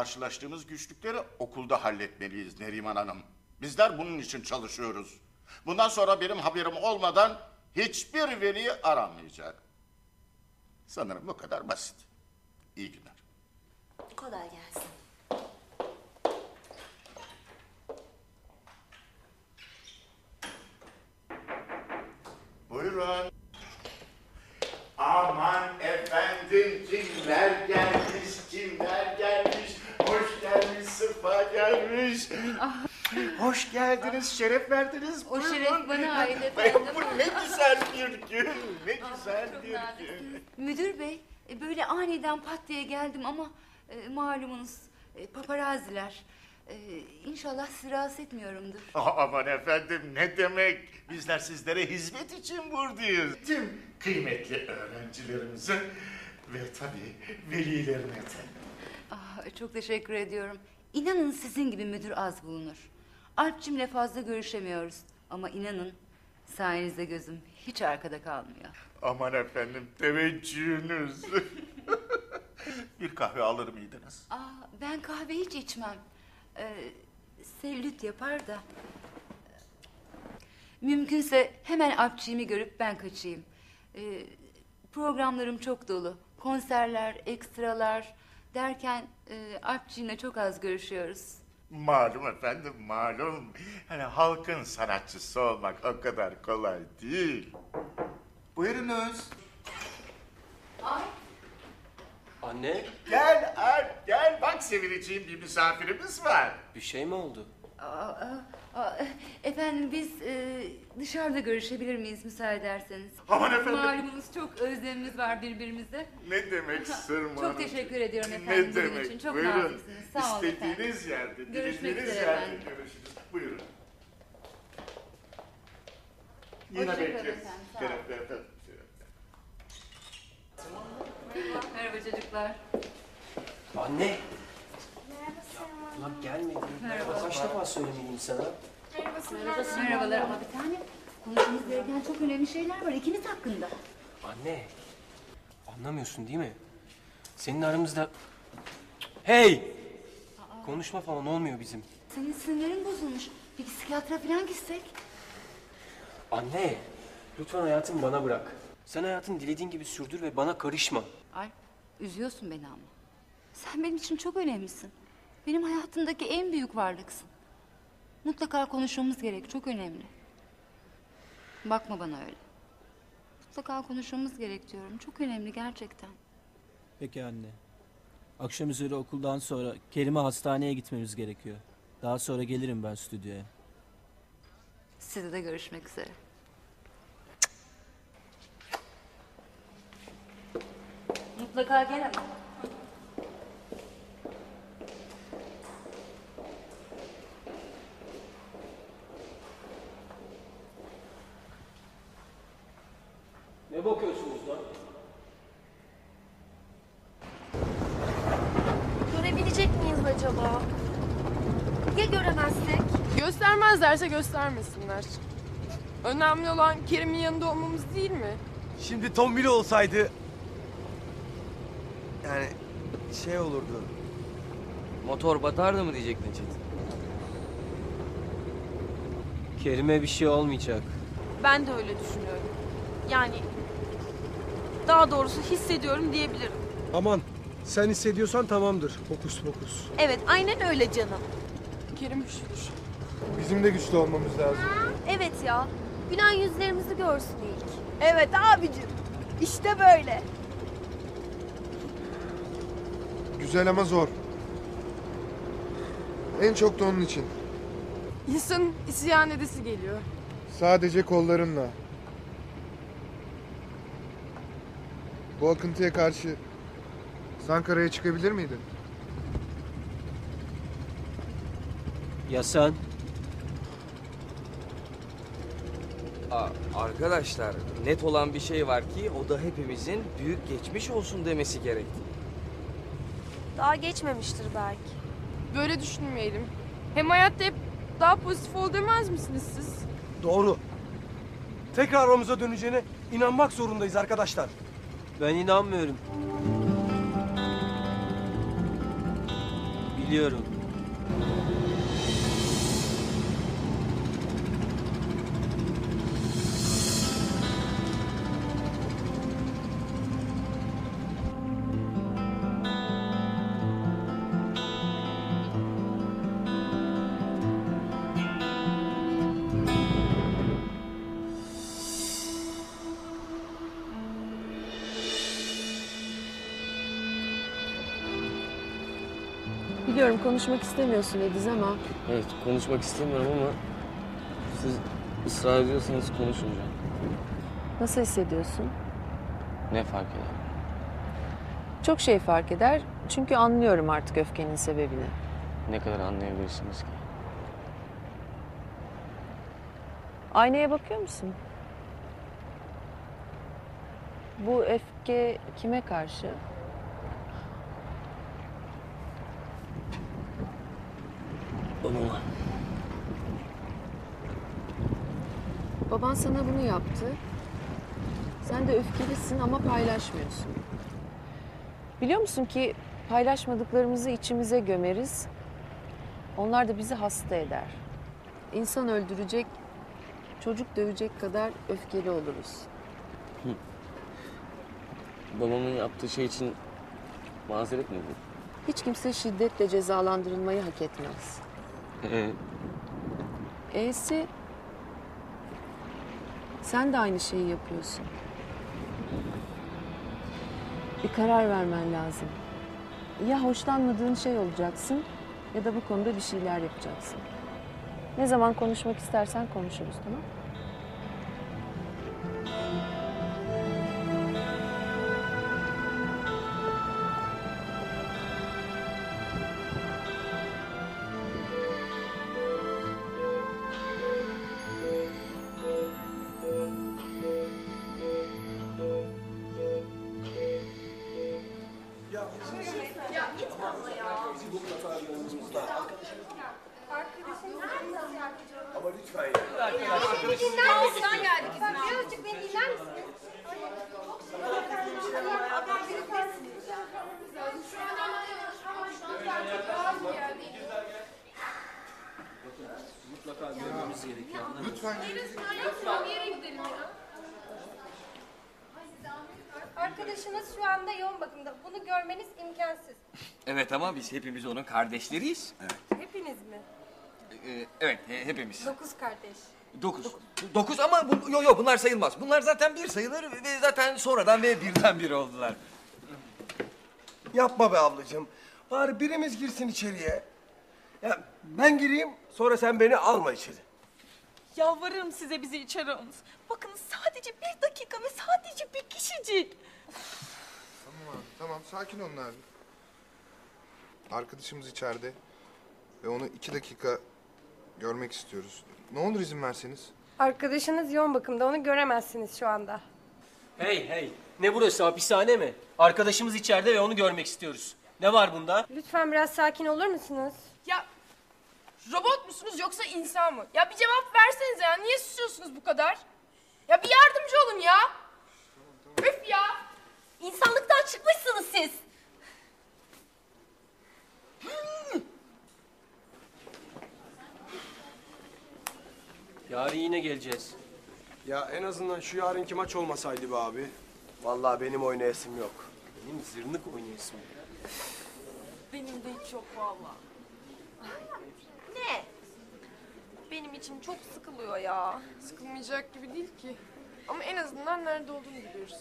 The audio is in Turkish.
Karşılaştığımız güçlükleri okulda halletmeliyiz Neriman Hanım. Bizler bunun için çalışıyoruz. Bundan sonra benim haberim olmadan hiçbir veli aramayacak. Sanırım bu kadar basit. İyi günler. Kolay gelsin. Geldiniz, şeref verdiniz. O Buyurun. şeref bana ait efendim. Bu ne güzel bir gün, ne güzel Çok bir gün. naziksiniz. Müdür bey, e, böyle aniden pat diye geldim ama e, malumunuz e, paparaziler. E, inşallah rahatsız etmiyorumdur. Aman efendim ne demek? Bizler sizlere hizmet için buradayız. Tüm kıymetli öğrencilerimize ve tabii velilerine de. Ah, çok teşekkür ediyorum. İnanın sizin gibi müdür az bulunur. Alpçimle fazla görüşemiyoruz. Ama inanın sayenizde gözüm hiç arkada kalmıyor. Aman efendim teveccühünüz. bir kahve alır mıydınız? Aa, ben kahve hiç içmem. Ee, sellüt yapar da. Mümkünse hemen Alpçiğimi görüp ben kaçayım. Ee, programlarım çok dolu. Konserler, ekstralar derken e, Alpçiğimle çok az görüşüyoruz. Malum efendim malum. Hani halkın sanatçısı olmak o kadar kolay değil. Buyurunuz. Ay, Anne, Gel Alp gel bak sevineceğim bir misafirimiz var. bir şey mi oldu? Aa, aa, aa, efendim biz e, dışarıda görüşebilir miyiz müsaade ederseniz? Aman efendim. Malumunuz çok özlemimiz var birbirimize. Ne demek sırmanım? Çok teşekkür ediyorum efendim Ne bugün demek? için. Çok Buyurun. naziksiniz. Sağ olun efendim. İstediğiniz yerde, Görüşmek dilediğiniz üzere yerde efendim. görüşürüz. Buyurun. Yine Hoşça kalın bekleriz. efendim, sağ olun. Şerefler efendim. şerefler. Merhaba çocuklar. Anne! Ulan gelmedi. Kaç defa söylemeliyim sana? Merhabalar ama bir tane konuşmamız gereken çok önemli şeyler var ikiniz hakkında. Anne! Anlamıyorsun değil mi? Senin aramızda... Hey! Konuşma falan olmuyor bizim. Senin sinirlerin bozulmuş. Bir psikiyatra falan gitsek. Anne! Lütfen hayatını bana bırak. Sen hayatını dilediğin gibi sürdür ve bana karışma. Ay üzüyorsun beni ama. Sen benim için çok önemlisin. Benim hayatımdaki en büyük varlıksın. Mutlaka konuşmamız gerek. Çok önemli. Bakma bana öyle. Mutlaka konuşmamız gerek diyorum. Çok önemli gerçekten. Peki anne. Akşam üzeri okuldan sonra Kerim'e hastaneye gitmemiz gerekiyor. Daha sonra gelirim ben stüdyoya. Size de görüşmek üzere. Mutlaka gel ama. Ne bakıyorsunuz lan? Görebilecek miyiz acaba? Ya göremezsek? Göstermezlerse göstermesinler. Önemli olan Kerim'in yanında olmamız değil mi? Şimdi tombili olsaydı yani şey olurdu. Motor batardı mı diyecektin Çetin? Kerime bir şey olmayacak. Ben de öyle düşünüyorum. Yani daha doğrusu hissediyorum diyebilirim. Aman sen hissediyorsan tamamdır. Fokus fokus. Evet, aynen öyle canım. Kerim üşür. Bizim de güçlü olmamız lazım. Evet ya. Günah yüzlerimizi görsün ilk. Evet abicim. İşte böyle. Güzel ama zor. En çok da onun için. İnsanın isyan edesi geliyor. Sadece kollarınla. Bu akıntıya karşı Sankara'ya çıkabilir miydin? Ya sen? Aa, arkadaşlar net olan bir şey var ki o da hepimizin büyük geçmiş olsun demesi gerekti. Daha geçmemiştir belki. Böyle düşünmeyelim. Hem hayatta hep daha pozitif ol demez misiniz siz? Doğru. Tekrar aramıza döneceğine inanmak zorundayız arkadaşlar. Ben inanmıyorum. Biliyorum. Biliyorum konuşmak istemiyorsun Ediz ama Evet konuşmak istemiyorum ama siz ısrar ediyorsanız konuşmayacağım. nasıl hissediyorsun? Ne fark eder? Çok şey fark eder çünkü anlıyorum artık öfkenin sebebini. Ne kadar anlayabilirsiniz ki? Aynaya bakıyor musun? Bu öfke kime karşı? Baban sana bunu yaptı. Sen de öfkelisin ama paylaşmıyorsun. Biliyor musun ki paylaşmadıklarımızı içimize gömeriz. Onlar da bizi hasta eder. İnsan öldürecek, çocuk dövecek kadar öfkeli oluruz. Babamın yaptığı şey için mazeret mi bu? Hiç kimse şiddetle cezalandırılmayı hak etmez. Ee, E'si sen de aynı şeyi yapıyorsun. Bir karar vermen lazım. Ya hoşlanmadığın şey olacaksın ya da bu konuda bir şeyler yapacaksın. Ne zaman konuşmak istersen konuşuruz tamam? Birazcık beni dinler misin? Mutlaka görmemiz gerekiyor. Lütfen Arkadaşınız şu anda yoğun bakımda. Bunu görmeniz imkansız. Evet ama biz hepimiz onun kardeşleriyiz. Evet? Ee, evet he- hepimiz. Dokuz kardeş. Dokuz. Dokuz ama bu, yo, yo, bunlar sayılmaz. Bunlar zaten bir sayılır ve zaten sonradan ve birden bir oldular. Yapma be ablacığım. Bari birimiz girsin içeriye. Ya ben gireyim sonra sen beni alma içeri. Yalvarırım size bizi içeri alınız. Bakın sadece bir dakika ve sadece bir kişicik. Tamam tamam sakin olun abi. Arkadaşımız içeride ve onu iki dakika görmek istiyoruz. Ne olur izin verseniz. Arkadaşınız yoğun bakımda. Onu göremezsiniz şu anda. Hey hey. Ne burası hapishane mi? Arkadaşımız içeride ve onu görmek istiyoruz. Ne var bunda? Lütfen biraz sakin olur musunuz? Ya robot musunuz yoksa insan mı? Ya bir cevap versenize ya. Niye susuyorsunuz bu kadar? Ya bir yardımcı olun ya. Üf ya. İnsanlıktan çıkmışsınız siz. Yarın yine geleceğiz. Ya en azından şu yarınki maç olmasaydı be abi. Vallahi benim oynayasım yok. Benim zırnık oynayasım. Benim de hiç yok valla. Ne? Benim içim çok sıkılıyor ya. Sıkılmayacak gibi değil ki. Ama en azından nerede olduğunu biliyoruz.